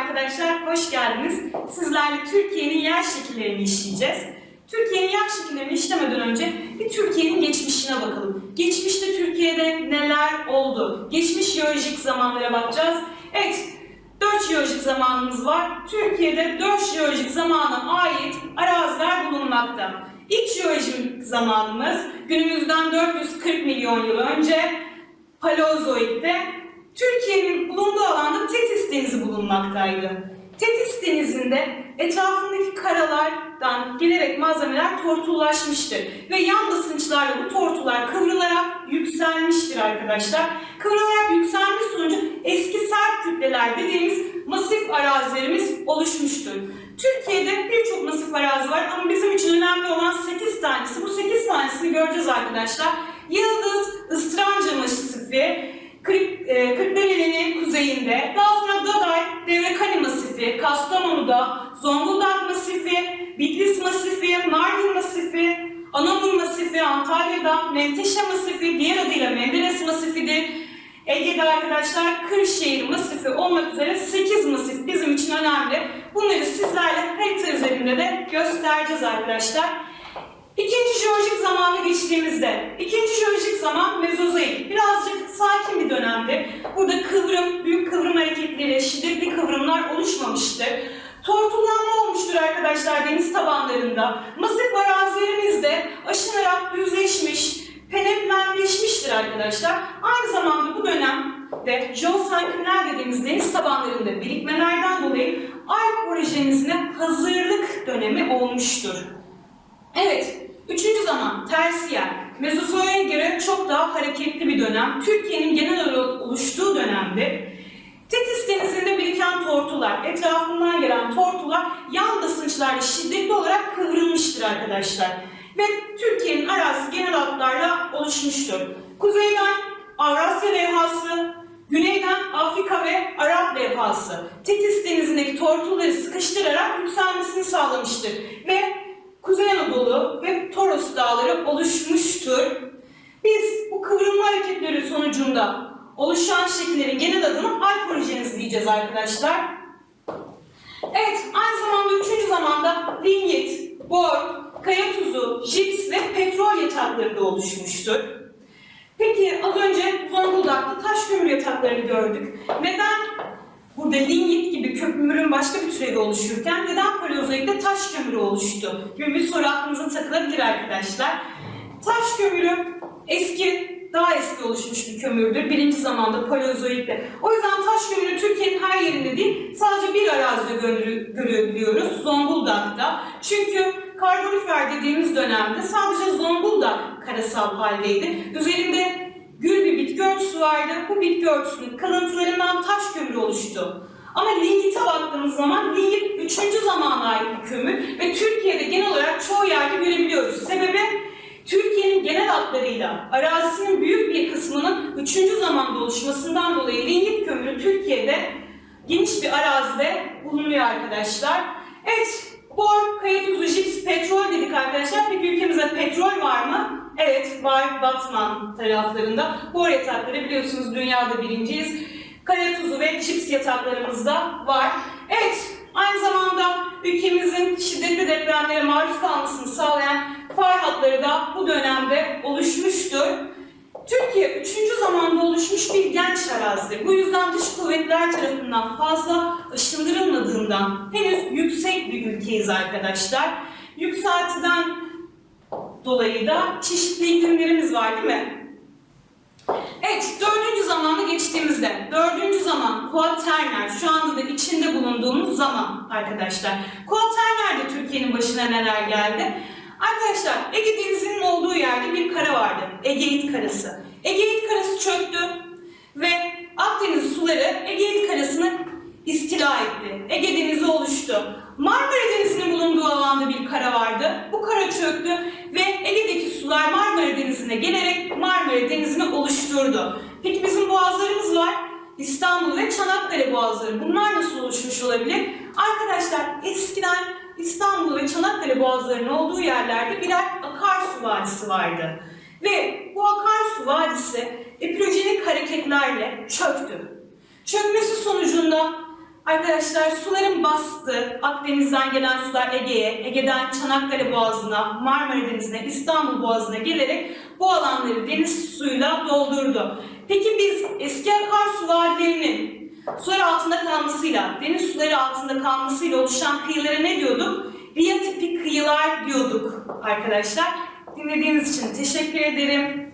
arkadaşlar, hoş geldiniz. Sizlerle Türkiye'nin yer şekillerini işleyeceğiz. Türkiye'nin yer şekillerini işlemeden önce bir Türkiye'nin geçmişine bakalım. Geçmişte Türkiye'de neler oldu? Geçmiş jeolojik zamanlara bakacağız. Evet, 4 jeolojik zamanımız var. Türkiye'de 4 jeolojik zamana ait araziler bulunmakta. İlk jeolojik zamanımız günümüzden 440 milyon yıl önce Paleozoik'te Türkiye'nin bulunduğu alanda Tetis Denizi bulunmaktaydı. Tetis Denizi'nde etrafındaki karalardan gelerek malzemeler tortullaşmıştır ve yan basınçlarla bu tortular kıvrılarak yükselmiştir arkadaşlar. Kıvrılarak yükselmiş sonucu eski sert kütleler dediğimiz masif arazilerimiz oluşmuştur. Türkiye'de birçok masif arazi var ama bizim için önemli olan 8 tanesi. Bu 8 tanesini göreceğiz arkadaşlar. Yıldız, Istranca Masifi, Kırk- e, Kırklareli'nin kuzeyinde, daha sonra Masifi, Kastamonu'da, Zonguldak Masifi, Bitlis Masifi, Mardin Masifi, Anamur Masifi, Antalya'da, Menteşe Masifi, diğer adıyla Menderes Masifi'dir. Ege'de arkadaşlar Kırşehir Masifi olmak üzere 8 masif bizim için önemli. Bunları sizlerle harita üzerinde de göstereceğiz arkadaşlar. İkinci jeolojik zamana geçtiğimizde, ikinci jeolojik zaman Mezozoik. Birazcık sakin bir dönemdi. Burada kıvrım, büyük kıvrım hareketleri, şiddetli kıvrımlar oluşmamıştır. Tortullanma olmuştur arkadaşlar deniz tabanlarında. Masif arazilerimiz de aşınarak düzleşmiş, penetlenleşmiştir arkadaşlar. Aynı zamanda bu dönemde jeosenkronel dediğimiz deniz tabanlarında birikmelerden dolayı Alp projenizine hazırlık dönemi olmuştur. Evet, üçüncü zaman tersiyer. Mezozoik'e göre çok daha hareketli bir dönem. Türkiye'nin genel olarak oluştuğu dönemde tortular, etrafından gelen tortular yan basınçlarla şiddetli olarak kıvrılmıştır arkadaşlar. Ve Türkiye'nin arazisi genel hatlarla oluşmuştur. Kuzeyden Avrasya levhası, güneyden Afrika ve Arap levhası Tetis denizindeki tortuları sıkıştırarak yükselmesini sağlamıştır. Ve Kuzey Anadolu ve Toros dağları oluşmuştur. Biz bu kıvrılma hareketleri sonucunda oluşan şekillerin genel adını Alp projeniz diyeceğiz arkadaşlar. Evet, aynı zamanda üçüncü zamanda lignit, bor, kaya tuzu, jips ve petrol yatakları da oluşmuştur. Peki az önce Zonguldak'ta taş kömür yataklarını gördük. Neden burada lignit gibi kömürün başka bir türevi oluşurken neden paleozoikte taş kömürü oluştu? Gibi bir soru aklınıza takılabilir arkadaşlar. Taş kömürü eski, daha eski oluşmuş bir kömürdür. Birinci zamanda paleozoikte. O yüzden taş kömürü Türkiye'nin her yerinde değil, sadece bir arazide görebiliyoruz. Zonguldak'ta. Çünkü karbonifer dediğimiz dönemde sadece Zonguldak karasal haldeydi. Üzerinde gül bir bitki örtüsü vardı. Bu bitki örtüsünün kalıntılarından taş kömürü oluştu. Ama lignite baktığımız zaman lignit 3. zamana ait bir kömür ve Türkiye'de genel olarak çoğu yerde görebiliyoruz. Sebebi Hatlarıyla arazisinin büyük bir kısmının 3. zamanda oluşmasından dolayı lignit kömürü Türkiye'de geniş bir arazide bulunuyor arkadaşlar. Evet, bor, kaya tuzu, jips, petrol dedik arkadaşlar. Peki ülkemizde petrol var mı? Evet, var Batman taraflarında. Bor yatakları biliyorsunuz dünyada birinciyiz. Kaya tuzu ve jips yataklarımız da var. Evet, aynı zamanda ülkemizin şiddetli depremlere maruz kalmasını sağlayan fay hatları da bu dönemde oluşmuştur. Türkiye üçüncü zamanda oluşmuş bir genç arazidir. Bu yüzden dış kuvvetler tarafından fazla aşındırılmadığından henüz yüksek bir ülkeyiz arkadaşlar. Yükseltiden dolayı da çeşitli iklimlerimiz var değil mi? Evet, dördüncü zamana geçtiğimizde, dördüncü zaman Kuaterner, şu anda da içinde bulunduğumuz zaman arkadaşlar. Kuaternerde Türkiye'nin başına neler geldi? Arkadaşlar, Ege Denizi'nin olduğu yerde bir kara vardı, Egeit Karası. Egeit Karası çöktü ve Akdeniz suları Egeit Karası'nı istila etti. Ege Denizi oluştu. Marmara Denizi'nin bulunduğu alanda bir kara vardı. Bu kara çöktü ve Ege'deki sular Marmara Denizi'ne gelerek Marmara Denizi'ni oluşturdu. Peki bizim boğazlarımız var. İstanbul ve Çanakkale boğazları. Bunlar nasıl oluşmuş olabilir? Arkadaşlar eskiden İstanbul ve Çanakkale boğazlarının olduğu yerlerde birer akarsu vadisi vardı. Ve bu akarsu vadisi epirojenik hareketlerle çöktü. Çökmesi sonucunda Arkadaşlar suların bastı. Akdeniz'den gelen sular Ege'ye, Ege'den Çanakkale Boğazı'na, Marmara Denizi'ne, İstanbul Boğazı'na gelerek bu alanları deniz suyuyla doldurdu. Peki biz eski akarsu vadilerinin sular altında kalmasıyla, deniz suları altında kalmasıyla oluşan kıyılara ne diyorduk? Riya tipi kıyılar diyorduk arkadaşlar. Dinlediğiniz için teşekkür ederim.